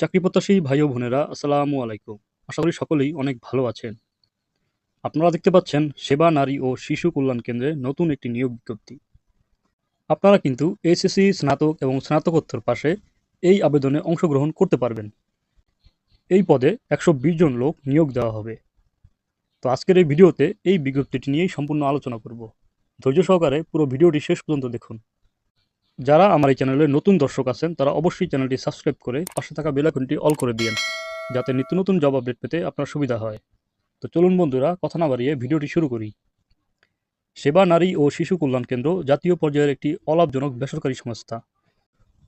চাকরি প্রত্যাশী ভাই ও বোনেরা, আসসালামু আলাইকুম। আশা করি সকলেই অনেক ভালো আছেন। আপনারা দেখতে পাচ্ছেন সেবা, নারী ও শিশু কল্যাণ কেন্দ্রে নতুন একটি নিয়োগ বিজ্ঞপ্তি। আপনারা কিন্তু এসএসসি স্নাতক এবং স্নাতকোত্তর পাশে এই আবেদনে অংশগ্রহণ করতে পারবেন। এই পদে একশো বিশ জন লোক নিয়োগ দেওয়া হবে। তো আজকের এই ভিডিওতে এই বিজ্ঞপ্তিটি নিয়েই সম্পূর্ণ আলোচনা করব। ধৈর্য সহকারে পুরো ভিডিওটি শেষ পর্যন্ত দেখুন। যারা আমার এই চ্যানেলে নতুন দর্শক আছেন, তারা অবশ্যই চ্যানেলটি সাবস্ক্রাইব করে পাশে থাকা বেল আইকনটি অল করে দিন যাতে নিত্য নতুন জব আপডেট পেতে আপনার সুবিধা হয়। তো চলুন বন্ধুরা, কথা না বাড়িয়ে ভিডিওটি শুরু করি। সেবা, নারী ও শিশু কল্যাণ কেন্দ্র জাতীয় পর্যায়ের একটি অলাভজনক বেসরকারি সংস্থা।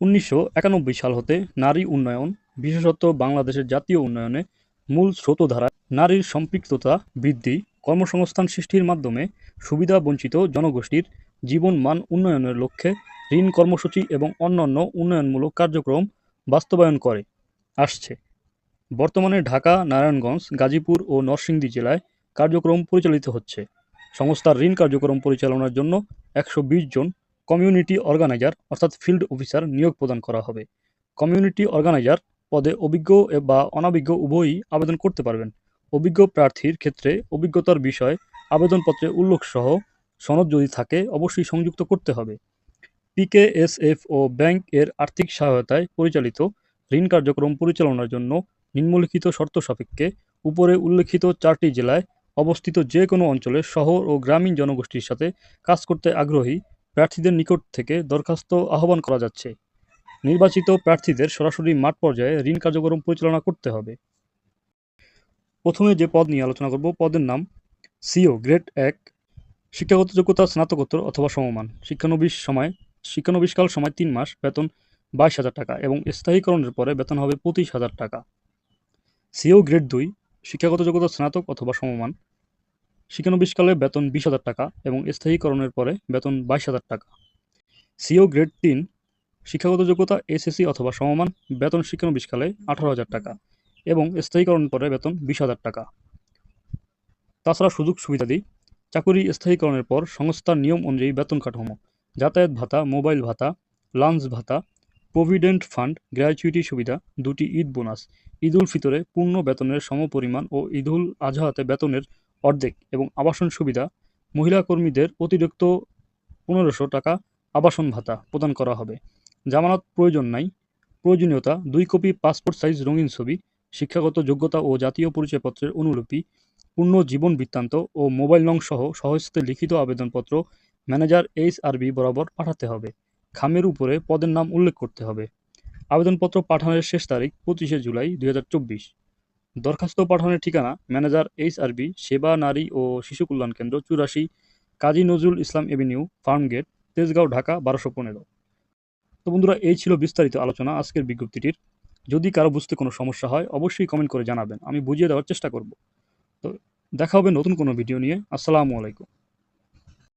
উনিশশো একানব্বই সাল হতে নারী উন্নয়ন, বিশেষত বাংলাদেশের জাতীয় উন্নয়নে মূল স্রোতধারা নারীর সম্পৃক্ততা বৃদ্ধি, কর্মসংস্থান সৃষ্টির মাধ্যমে সুবিধা বঞ্চিত জনগোষ্ঠীর জীবন মান উন্নয়নের লক্ষ্যে ঋণ কর্মসূচি এবং অন্যান্য উন্নয়নমূলক কার্যক্রম বাস্তবায়ন করে, আসছে। বর্তমানে ঢাকা, নারায়ণগঞ্জ, গাজীপুর ও নরসিংদী জেলায় কার্যক্রম পরিচালিত হচ্ছে। সংস্থার ঋণ কার্যক্রম পরিচালনার জন্য একশো বিশ জন কমিউনিটি অর্গানাইজার অর্থাৎ ফিল্ড অফিসার নিয়োগ প্রদান করা হবে। কমিউনিটি অর্গানাইজার পদে অভিজ্ঞ বা অনভিজ্ঞ উভয়ই আবেদন করতে পারবেন। অভিজ্ঞ প্রার্থীর ক্ষেত্রে অভিজ্ঞতার বিষয় আবেদনপত্রে উল্লেখ সহ সনদ যদি থাকে, অবশ্যই সংযুক্ত করতে হবে। পিকেএসএফ ও ব্যাংক এর আর্থিক সহায়তায় পরিচালিত ঋণ কার্যক্রম পরিচালনার জন্য নিম্নলিখিত শর্ত সাপেক্ষে উপরে উল্লেখিত চারটি জেলায় অবস্থিত যে কোনো অঞ্চলের শহর ও গ্রামীণ জনগোষ্ঠীর সাথে কাজ করতে আগ্রহী প্রার্থীদের নিকট থেকে দরখাস্ত আহ্বান করা যাচ্ছে। নির্বাচিত প্রার্থীদের সরাসরি মাঠ পর্যায়ে ঋণ কার্যক্রম পরিচালনা করতে হবে। প্রথমে যে পদ নিয়ে আলোচনা করব, পদের নাম সিও গ্রেড এক, শিক্ষাগত যোগ্যতা, স্নাতকোত্তর অথবা সমমান। শিক্ষানবিশ সময় শিক্ষানবিশকাল সময় তিন মাস, বেতন বাইশ হাজার টাকা এবং স্থায়ীকরণের পরে বেতন হবে পঁচিশ হাজার টাকা। সিও গ্রেড দুই, শিক্ষাগত যোগ্যতা স্নাতক অথবা সমমান। শিক্ষানবিশকালে বেতন বিশ হাজার টাকা এবং স্থায়ীকরণের পরে বেতন বাইশ হাজার টাকা। সিও গ্রেড তিন, শিক্ষাগত যোগ্যতা এসএসসি অথবা সমমান, বেতন শিক্ষানবিশকালে আঠারো হাজার টাকা এবং স্থায়ীকরণের পরে বেতন বিশ হাজার টাকা। তাছাড়া সুযোগ সুবিধাদি, চাকুরি স্থায়ীকরণের পর সংস্থার নিয়ম অনুযায়ী বেতন কাঠামো। যাতায়াত ভাতা, মোবাইল ভাতা লাঞ্চ ভাতা প্রভিডেন্ট ফান্ড গ্র্যাচুইটি সুবিধা, দুটি ঈদ বোনাস ঈদ উল ফিতরে পূর্ণ বেতনের সমপরিমাণ ও ঈদ উল আজহাতে বেতনের অর্ধেক এবং আবাসন সুবিধা, মহিলা কর্মীদের অতিরিক্ত পনেরোশো টাকা আবাসন ভাতা প্রদান করা হবে। জামানত প্রয়োজন নাই। প্রয়োজনীয়তা, দুই কপি পাসপোর্ট সাইজ রঙিন ছবি, শিক্ষাগত যোগ্যতা ও জাতীয় পরিচয়পত্রের অনুলিপি, পূর্ণ জীবন বৃত্তান্ত ও মোবাইল নং সহ সহজতে লিখিত আবেদনপত্র ম্যানেজার এইচ আরবি বরাবর পাঠাতে হবে। খামের উপরে পদের নাম উল্লেখ করতে হবে। আবেদনপত্র পাঠানোর শেষ তারিখ পঁচিশে জুলাই দুই হাজার চব্বিশ। দরখাস্ত পাঠানোর ঠিকানা ম্যানেজার এইচ আরবি সেবা, নারী ও শিশু কল্যাণ কেন্দ্র, চুরাশি কাজী নজরুল ইসলাম এভিনিউ, ফার্মগেট, তেজগাঁও, ঢাকা, বারোশো পনেরো। তো বন্ধুরা, এই ছিল বিস্তারিত আলোচনা আজকের বিজ্ঞপ্তিটির। যদি কারও বুঝতে কোনো সমস্যা হয়, অবশ্যই কমেন্ট করে জানাবেন। আমি বুঝিয়ে দেওয়ার চেষ্টা করব। তো দেখা হবে নতুন কোনো ভিডিও নিয়ে। আসসালামু আলাইকুম।